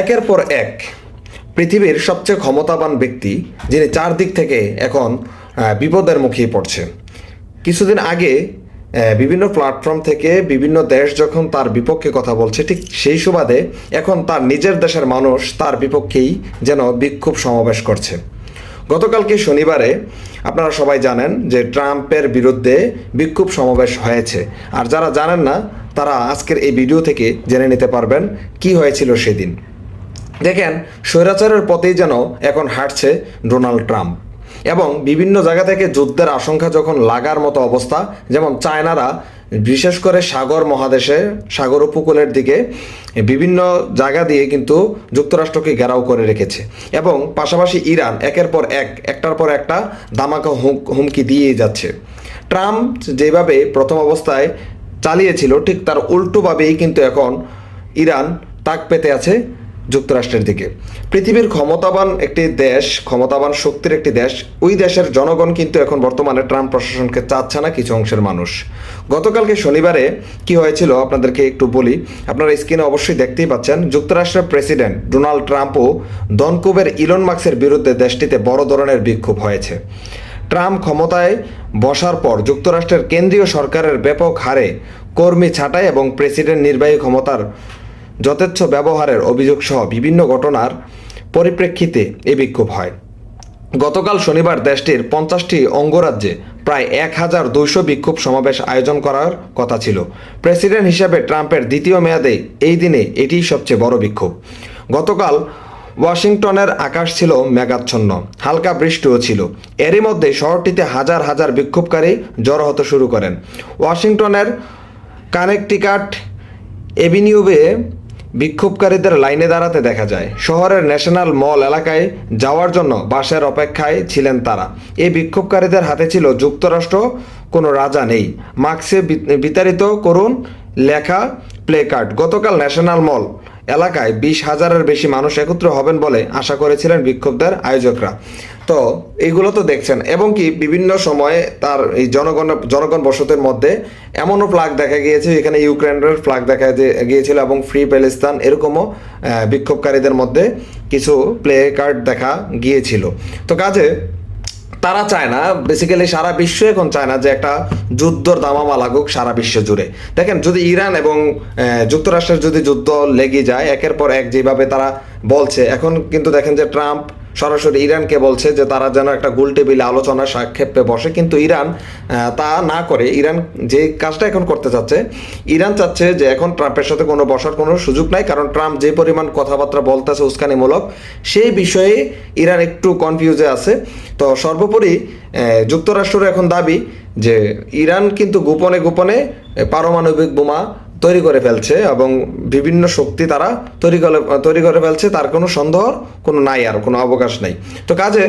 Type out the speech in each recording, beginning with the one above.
একের পর এক পৃথিবীর সবচেয়ে ক্ষমতাবান ব্যক্তি, যিনি চারদিক থেকে এখন বিপদের মুখে পড়ছে। কিছুদিন আগে বিভিন্ন প্ল্যাটফর্ম থেকে বিভিন্ন দেশ যখন তার বিপক্ষে কথা বলছে, ঠিক সেই সুবাদে এখন তার নিজের দেশের মানুষ তার বিপক্ষেই যেন বিক্ষোভ সমাবেশ করছে। গতকালকে শনিবারে আপনারা সবাই জানেন যে ট্রাম্পের বিরুদ্ধে বিক্ষোভ সমাবেশ হয়েছে। আর যারা জানেন না, তারা আজকের এই ভিডিও থেকে জেনে নিতে পারবেন কি হয়েছিল সেদিন। দেখেন, স্বৈরাচারের পথেই যেন এখন হাঁটছে ডোনাল্ড ট্রাম্প। এবং বিভিন্ন জায়গা থেকে যুদ্ধের আশঙ্কা যখন লাগার মতো অবস্থা, যেমন চায়নারা, বিশেষ করে সাগর মহাদেশে, সাগর উপকূলের দিকে, বিভিন্ন জায়গা দিয়ে কিন্তু যুক্তরাষ্ট্রকে ঘেরাও করে রেখেছে। এবং পাশাপাশি ইরান একের পর এক, একটার পর একটা দামাকা হুম- হুমকি দিয়ে যাচ্ছে। ট্রাম্প যেভাবে প্রথম অবস্থায় চালিয়েছিল, ঠিক তার উল্টোভাবেই কিন্তু এখন ইরান তাক পেতে আছে। যুক্তরাষ্ট্রের দিকে। পৃথিবীর ক্ষমতাবান একটি দেশ, ক্ষমতাবান শক্তির একটি দেশ, ওই দেশের জনগণ কিন্তু এখন বর্তমানে ট্রাম্প প্রশাসনকে চাচ্ছে না কিছু অংশের মানুষ। গতকালকে শনিবারে কি হয়েছিল আপনাদেরকে একটু বলি। আপনারা স্ক্রিনে অবশ্যই দেখতেই পাচ্ছেন, যুক্তরাষ্ট্রের প্রেসিডেন্ট ডোনাল্ড ট্রাম্পও দনকুবের ইলন মার্কসের বিরুদ্ধে দেশটিতে বড় ধরনের বিক্ষোভ হয়েছে। ট্রাম্প ক্ষমতায় বসার পর যুক্তরাষ্ট্রের কেন্দ্রীয় সরকারের ব্যাপক হারে কর্মী ছাঁটাই এবং প্রেসিডেন্ট নির্বাহী ক্ষমতার যথেচ্ছ ব্যবহারের অভিযোগ সহ বিভিন্ন ঘটনার পরিপ্রেক্ষিতে এ বিক্ষোভ হয়। গতকাল শনিবার দেশটির পঞ্চাশটি অঙ্গরাজ্যে প্রায় এক হাজার দুইশো বিক্ষোভ সমাবেশ আয়োজন করার কথা ছিল। প্রেসিডেন্ট হিসেবে ট্রাম্পের দ্বিতীয় মেয়াদে এই দিনে এটিই সবচেয়ে বড় বিক্ষোভ। গতকাল ওয়াশিংটনের আকাশ ছিল মেঘাচ্ছন্ন, হালকা বৃষ্টিও ছিল। এরই মধ্যে শহরটিতে হাজার হাজার বিক্ষোভকারী জড়ো হতে শুরু করেন। ওয়াশিংটনের কানেকটিকাট এভিনিউবে বিক্ষোভকারীদের লাইনে দাঁড়াতে দেখা যায়। শহরের ন্যাশনাল মল এলাকায় যাওয়ার জন্য বাসের অপেক্ষায় ছিলেন তারা। এই বিক্ষোভকারীদের হাতে ছিল যুক্তরাষ্ট্র, কোনো রাজা নেই। মার্ক্সে বিতাড়িত করুন, লেখা, প্লে কার্ড। গতকাল ন্যাশনাল মল এলাকায় বিশ হাজারের বেশি মানুষ একত্র হবেন বলে আশা করেছিলেন বিক্ষোভদের আয়োজকরা। তো এইগুলো তো দেখছেন। এবং কি বিভিন্ন সময়ে তার এই জনগণ জনগণ বসতের মধ্যে এমনও ফ্ল্যাগ দেখা গিয়েছে এখানে ইউক্রেনের ফ্ল্যাগ দেখা গিয়েছিল এবং ফ্রি প্যালেস্তান এরকমও বিক্ষোভকারীদের মধ্যে কিছু প্লে কার্ড দেখা গিয়েছিল। তো কাজে তারা চায় না বেসিক্যালি সারা বিশ্ব এখন চায় না যে একটা যুদ্ধর দামামা লাগুক সারা বিশ্ব জুড়ে। দেখেন, যদি ইরান এবং যুক্তরাষ্ট্রের যদি যুদ্ধ লেগে যায়, একের পর এক যেভাবে তারা বলছে, এখন কিন্তু দেখেন যে ট্রাম্প সরাসরি ইরানকে বলছে যে তারা যেন একটা গোল টেবিলে আলোচনা সাক্ষেপে বসে। কিন্তু ইরান তা না করে ইরান যে কাজটা এখন করতে চাচ্ছে, ইরান চাচ্ছে যে এখন ট্রাম্পের সাথে কোনো বসার কোনো সুযোগ নাই, কারণ ট্রাম্প যে পরিমাণ কথাবার্তা বলতেছে উস্কানিমূলক, সেই বিষয়ে ইরান একটু কনফিউজে আছে। তো সর্বোপরি যুক্তরাষ্ট্রের এখন দাবি যে ইরান কিন্তু গোপনে গোপনে পারমাণবিক বোমা তৈরি করে ফেলছে এবং বিভিন্ন শক্তি তারা তৈরি করে তৈরি করে ফেলছে, তার কোনো সন্দেহ কোনো নাই আর, কোনো অবকাশ নাই। তো কাজে,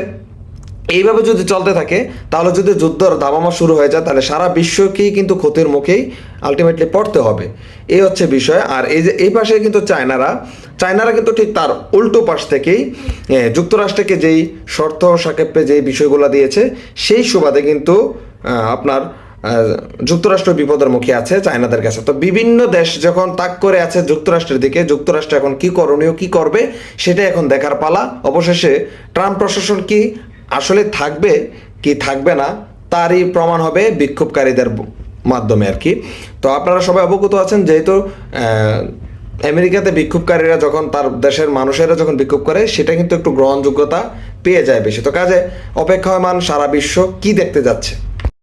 এইভাবে যদি চলতে থাকে, তাহলে যদি যুদ্ধর দাবামা শুরু হয়ে যায়, তাহলে সারা বিশ্বকেই কিন্তু ক্ষতির মুখেই আলটিমেটলি পড়তে হবে। এই হচ্ছে বিষয়। আর এই যে, এই পাশে কিন্তু চায়নারা চায়নারা কিন্তু ঠিক তার উল্টো পাশ থেকেই যুক্তরাষ্ট্রকে যেই শর্ত সাপেক্ষে যেই বিষয়গুলো দিয়েছে, সেই সুবাদে কিন্তু আপনার যুক্তরাষ্ট্র বিপদের মুখে আছে চায়নাদের কাছে। তো বিভিন্ন দেশ যখন তাক করে আছে যুক্তরাষ্ট্রের দিকে, যুক্তরাষ্ট্র এখন কি করণীয়, কি করবে সেটা এখন দেখার পালা। অবশেষে ট্রাম্প প্রশাসন কি আসলে থাকবে, কি থাকবে না, তারই প্রমাণ হবে বিক্ষোভকারীদের মাধ্যমে আর কি। তো আপনারা সবাই অবগত আছেন, যেহেতু আমেরিকাতে বিক্ষোভকারীরা যখন তার দেশের মানুষেরা যখন বিক্ষোভ করে, সেটা কিন্তু একটু গ্রহণযোগ্যতা পেয়ে যায় বেশি। তো কাজে অপেক্ষামান সারা বিশ্ব কি দেখতে যাচ্ছে?